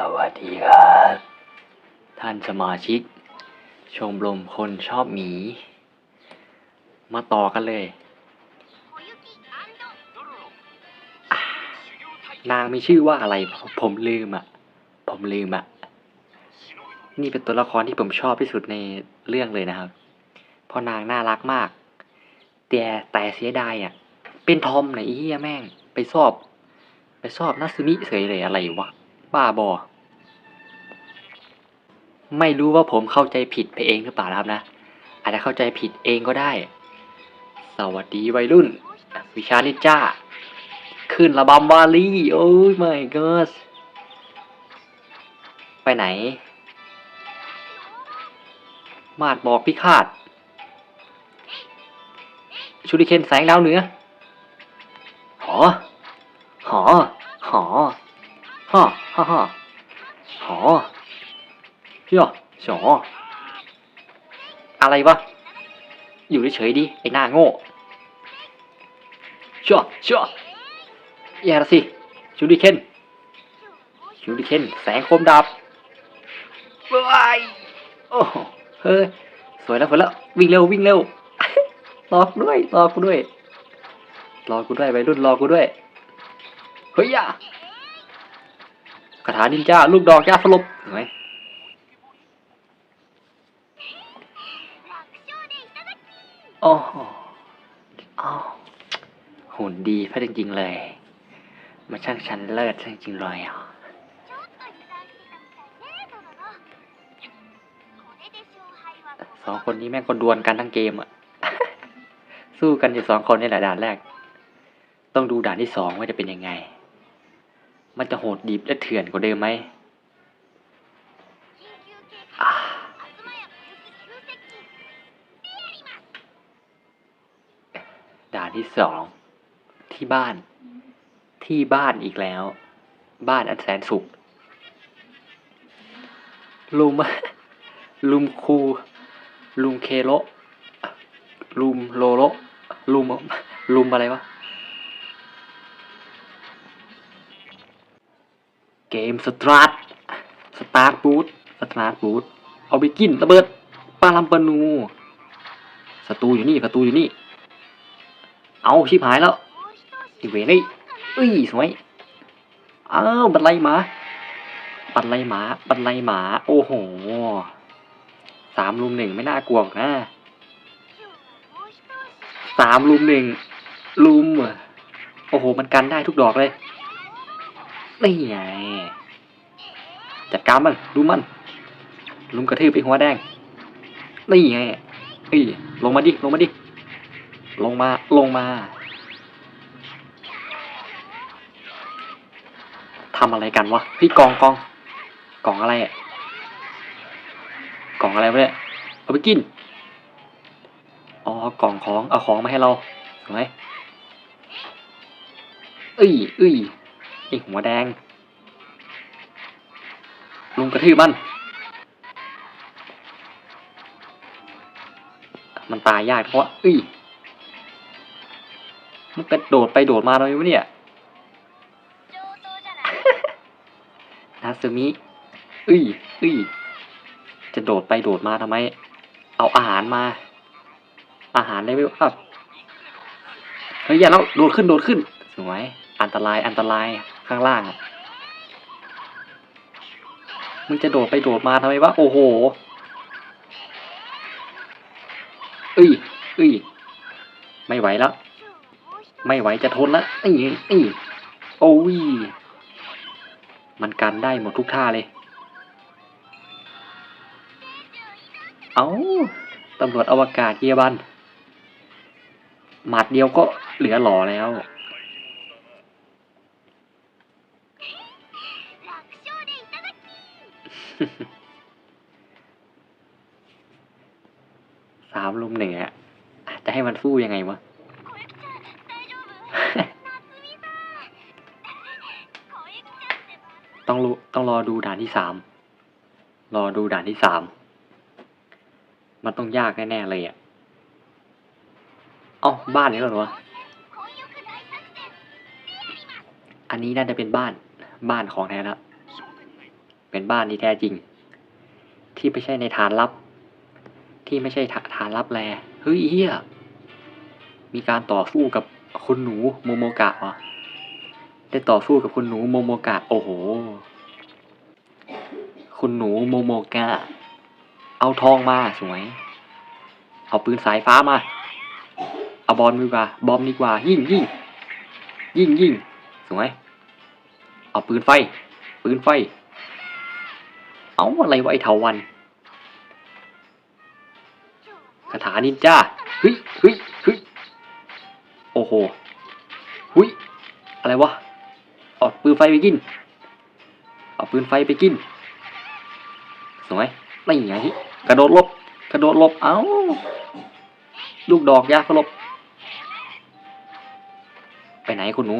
สวัสดีครับ ท่านสมาชิก ชมรมคนชอบหมี มาต่อกันเลย นางมีชื่อว่าอะไรผมลืมอะ ผมลืมอะ นี่เป็นตัวละครที่ผมชอบที่สุดในเรื่องเลยนะครับ เพราะนางน่ารักมาก แต่แต่เสียดายอะ เป็นทอมไหนเฮียแม่ง ไปสอบ ไปสอบนัซึมิเฉยเลยอะไรวะ บ้าบอ ไม่รู้ว่าผมเข้าใจผิดไปเองหรือเปล่านะครับนะ อาจจะเข้าใจผิดเองก็ได้ สวัสดีวัยรุ่น วิชานิจ้า ขึ้นระบำวาลีโอ้ยไม่ก็ไปไหน มาดบอกพิฆาต ชุริเคนแสงดาวเหนือหอ หอ หอ ฮ่าฮ่าหอเชี่ยสออะไรวะ อยู่เฉยๆดิ ไอ้หน้าโง่ชี่ยเชี่ยแย่ละสิชูริเคนชูริเคนแสงคมดาบว้ายโอ้โหเฮ้ยสวยแล้วสวยแล้ว วิ่งเร็ววิ่งเร็วรอกูด้วยรอกูด้วยรอกูด้วยไปรุ่นรอกูด้วย เฮ้ยอะ คาถานินจ้า ลูกดอกยาสลบเห็นไหมโอ้โหอ้าวหุ่นดีพระจริงๆเลยมันช่างชันเลิศจริงๆเลยอะสองคนนี้แม่งคนดวลกันทั้งเกมอะ สู้กันอยู่สองคนนี่แหละด่านแรก ต้องดูด่านที่สองว่าจะเป็นยังไง มันจะโหดดิบและเถื่อนกว่าเดิมไหมด่านที่สอง ที่บ้าน ที่บ้านอีกแล้ว บ้านอันแสนสุข ลุม ลุมคู ลุมเคโลลุมโลโลลุมลุมอะไรวะ เกมสตาร์ทสตาร์ทบูทสตาร์ทบูทเอาไปกินระเบิดปาลัมปานูศัตรูอยู่นี่ศัตรูอยู่นี่ เอาชิบหายแล้วอีเวนี่เอ้ยสวยอ้าวบันไลหมาบันไลหมาบันไลหมา โอ้โหสามลุมหนึ่งไม่น่ากลัวนะสามลุมหนึ่งลุมโอ้โห มันกันได้ทุกดอกเลย นี่ไงจัดการมันดูมัน ลุมกระทืบไปหัวแดง นี่ไงเอ้ยลงมาดิ ลงมาดิ ลงมา ลงมาทำอะไรกันวะ พี่กองกองกองอะไรอะกล่องอะไรวะเนี่ย เอาไปกิน อ๋อ กล่องของ เอาของมาให้เราถูกไหมเอ้ยเอ้ย ไอหัวแดง ลุงกระทืบมัน มันตายยากเพราะว่าอุ้ยมันกระโดดไปโดดมาเลยวะเนี่ยนาซึมิอุ้ยอุ้ยจะโดดไปโดดมาทำไม เอาอาหารมา อาหารได้ไหมอัพเฮ้ยอย่าแล้วโดดขึ้นโดดขึ้น สวย อันตรายอันตราย ข้างล่างมึงจะโดดไปโดดมาทำไมวะโอ้โหเอ้ยเอ้ยไม่ไหวแล้วไม่ไหวจะทนแล้วนี่นี่โอ้ยมันกันได้หมดทุกท่าเลย เอาตำรวจอวกาศเยียบัน หมัดเดียวก็เหลือหล่อแล้ว สามลุมหนึ่งอะจะให้มันสู้ยังไงวะต้องรู้ต้องรอดูด่านที่สาม รอดูด่านที่สาม มันต้องยากแน่ ๆ เลยอะ เอ้า บ้านนี้เหรอวะ อันนี้น่าจะเป็นบ้าน บ้านของแท้แล้ว เป็นบ้านที่แท้จริง ที่ไม่ใช่ในฐานลับ ที่ไม่ใช่ฐานลับแลเฮ้ยเฮียมีการต่อสู้กับคุณหนูโมโมกะว่ะได้ต่อสู้กับคุณหนูโมโมกะโอ้โห คุณหนูโมโมกะ เอาทองมาสวย เอาปืนสายฟ้ามา เอาบอลดีกว่า บอมดีกว่า ยิ่งยิ่งยิ่งยิ่งสวย เอาปืนไฟ ปืนไฟ เอาอะไรวะไอเถาวันคาถานินจาเฮ้ยเฮ้ยเฮ้ยโอ้โหหุยอะไรวะเอาปืนไฟไปกินเอาปืนไฟไปกินสวยไม่ไงกระโดดลบกระโดดลบเอ้าลูกดอกยาสลบ ไปไหนคุณหนู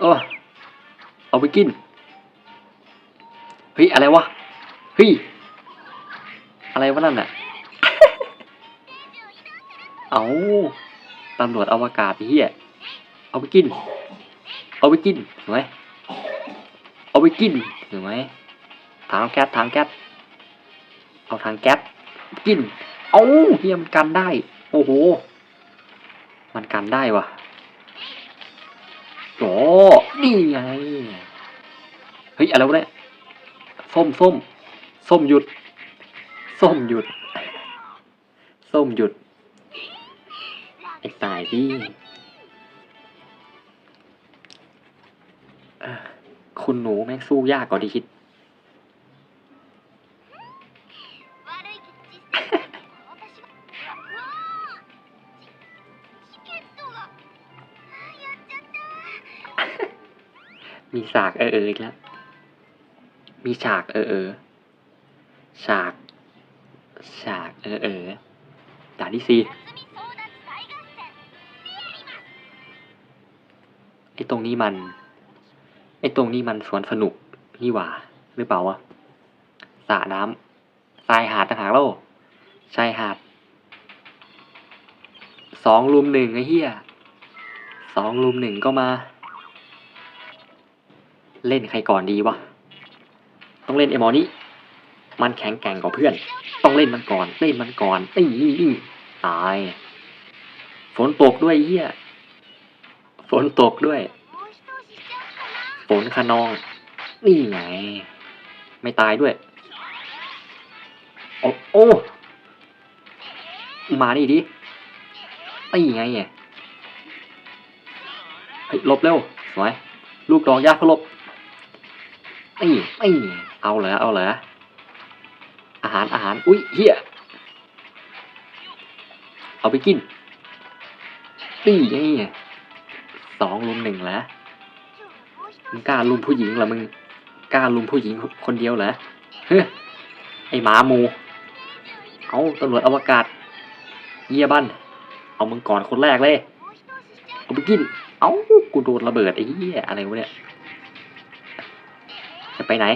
เออ เอาไปกิน เฮ้ย อะไรวะ เฮ้ย อะไรวะนั่นน่ะ เอาตำรวจอวกาศไอ้เฮียเอาไปกิน เอาไปกินเห็นไหมเอาไปกินเห็นไหมถังแก๊สถังแก๊สเอาถังแก๊สกิน เอาเฮียมันกันได้ โอ้โห มันกันได้วะโอ้นี่ไง เฮ้ยอะไรวะเนี่ยส้มส้มส้มหยุดส้มหยุดส้มหยุดไอ้สายดิคุณหนูแม่งสู้ยากกว่าที่คิด มีสากเอออีกแล้ว มีฉากเออเออฉาก ฉากเออเออด่านที่สี่ไอตรงนี้มัน ไอตรงนี้มันสวนสนุกนี่หว่า หรือเปล่าวะสระน้ำทรายหาดต่างหากโลชายหาดสองลุมหนึ่งไอ้เหี้ยสองลุมหนึ่งก็มา เล่นใครก่อนดีวะ ต้องเล่นไอ้หมอนี้ มันแข็งแกร่งกว่าเพื่อน ต้องเล่นมันก่อน เล่นมันก่อนไอ้นี่นี่ตาย ฝนตกด้วยเหี้ย ฝนตกด้วย ฝนขนอง นี่ไง ไม่ตายด้วย โอ้โอมานี่ดิไอ้ไงเฮ้ลบเร็ว สวย ลูกดองยากเขาลบ นี่นี่เอาเหรอเอาเหรออาหารอาหาร อุ้ยเฮียเอาไปกินตีนี่สองลุมหนึ่งแล้วมึงกล้าลุมผู้หญิงเหรอมึงกล้าลุมผู้หญิงคนเดียวเหรอเฮ้ยไอ้หมามู เอาตำรวจอวกาศ เยี่ยบันเอามึงก่อนคนแรกเลย เอาไปกิน เอากูโดนระเบิดไอ้เหี้ยอะไรวะเนี่ย จะไปไหน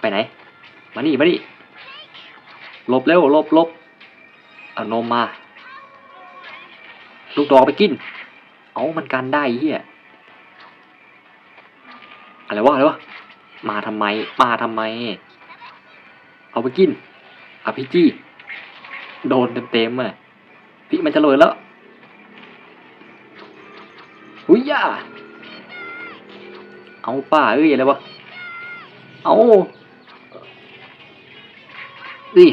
ไปไหน มานี่มานี่หลบเร็วหลบหลบเอานมมา ลูกดอกไปกิน เอามันกันได้เหี้ยอะไรวะอะไรวะมาทำไม มาทำไม เอาไปกินอภิจี้ โดนเต็มๆอะพี่มันจะเลยแล้วหุยย่า เอาป้าเอ้ยอะไรวะ เอาดิ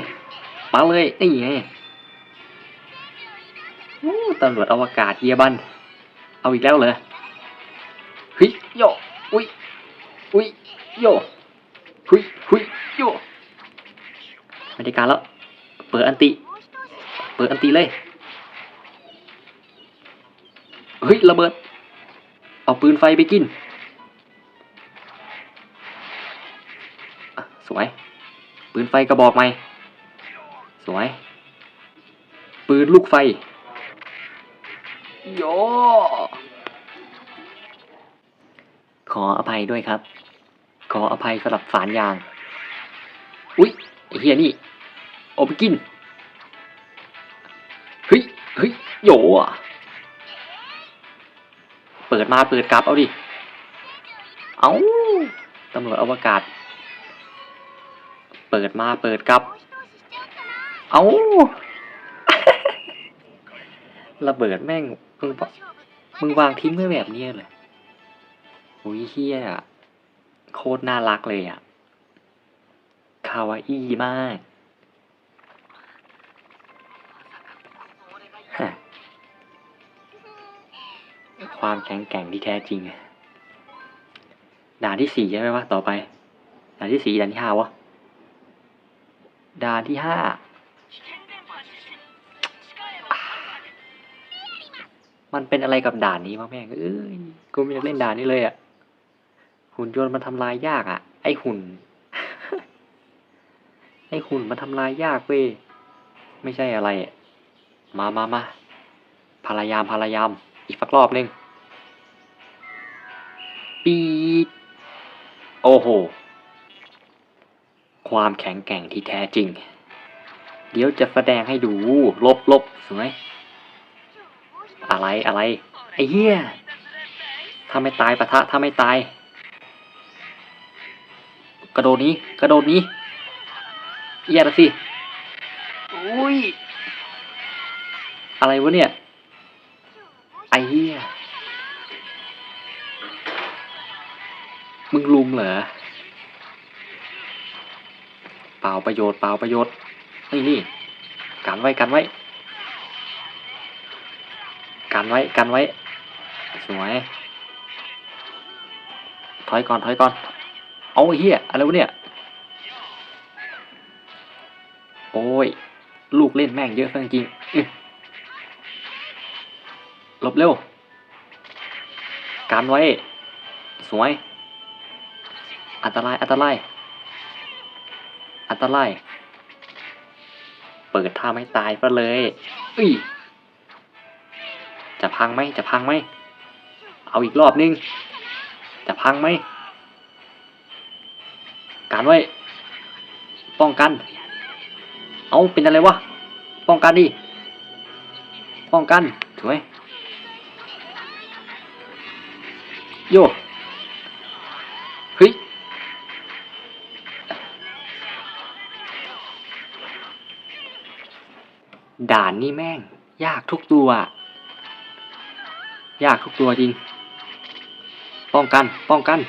มาเลยไอ้แหงตำรวจอวกาศเยบัน เอาอีกแล้วเหรอเฮ้ยโยอุ้ยอุ้ยโยหุยหุยโยบรรยากาศแล้ว เปิดอันติ เปิดอันติเลยเฮ้ยระเบิด เอาปืนไฟไปกิน วย ปืนไฟกระบอกใหม่ สวย ปืนลูกไฟโยขออภัยด้วยครับ ขออภัยสำหรับฝานยาง อุ๊ยเฮียนี่เอาไปกิน เฮ้ย เฮ้ย โยอะ เปิดมาเปิดกลับเอาดิ เอาตำรวจอวกาศ ปิดมาเปิดกลับ เอาระเบิดแม่งมึงมึงวางทิ้งไว้แบบนี้เลยโอ้ยเฮียโคตรน่ารักเลยอะ คาวาอี้มากความแข็งแกร่งที่แท้จริง ด่านที่สี่ใช่ไหมวะต่อไป ด่านที่สี่ด่านที่ห้าวะ ด่านที่ห้ามันเป็นอะไรกับด่านนี้วะแม่งเอ้ยกูไม่อยากเล่นด่านนี้เลยอะ่ะ หุ่นยนต์มันทำลายยากอะ่ะ ไอหุ่น ไอหุ่นมันทำลายยากเว้ย ไม่ใช่อะไรอะมามามาพยายามพยายาม อีกสักรอบหนึ่งปีดโอ้โห ความแข็งแกร่งที่แท้จริง เดี๋ยวจะแสดงให้ดูลบลบสวยอะไรอะไร ไอ้เหี้ยถ้าไม่ตายปะทะถ้าไม่ตาย กระโดดนี้ กระโดดนี้เหี้ยละสิอุ้ยอะไรวะเนี่ย ไอ้เหี้ยมึงลุมเหรอ ล่าประโยชน์เปล่าประโยชน์นี่นี่กันไว้กันไว้ กันไว้กันไว้ สวย ถอยก่อนถอยก่อน เอาเฮียอะไรวะเนี่ย โอ้ย ลูกเล่นแม่งเยอะจริงๆอื้อหลบเร็ว กันไว้ สวย อันตรายอันตราย อันตราย เปิดท่าไม่ตายก็เลยอุ้ยจะพังไหมจะพังไหม เอาอีกรอบนึง จะพังไหม การไว้ ป้องกัน เอาเป็นอะไรวะ ป้องกันดิ ป้องกัน ถูกไหมโย ดานนี่แม่ง ยากทุกตัว ยากทุกตัวจริง ป้องกัน ป้องกัน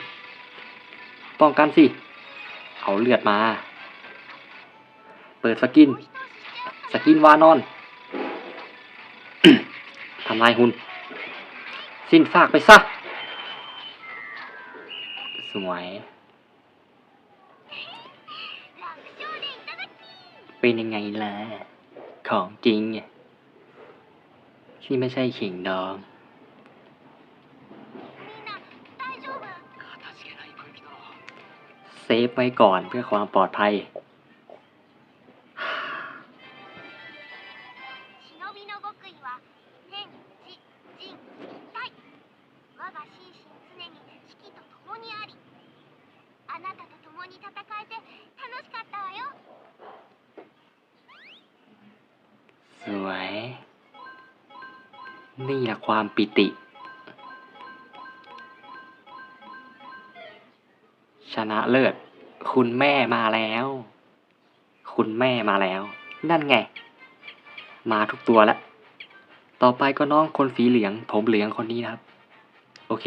ป้องกันสิ เอาเลือดมา เปิดสกิน สกินวานอนทำลายหุ่น สิ้นฝากไปซะ สวย เป็นยังไงล่ะ ของจริงที่ไม่ใช่ขิงดองเซฟไว้ก่อนเพื่อความปลอดภัย สวย นี่แหละความปิติ ชนะเลิศ คุณแม่มาแล้ว คุณแม่มาแล้ว นั่นไง มาทุกตัวแล้ว ต่อไปก็น้องคนสีเหลือง ผมเหลืองคนนี้นะครับ โอเค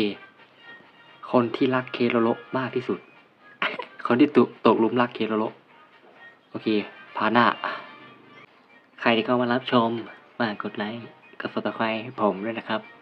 คนที่รักเคโรโลมากที่สุด คนที่ตกตกหลุมรักเคโรโลโอเค พาหน้า ใครที่เข้ามารับชมมากกดไลค์กด subscribe ให้ผมด้วยนะครับ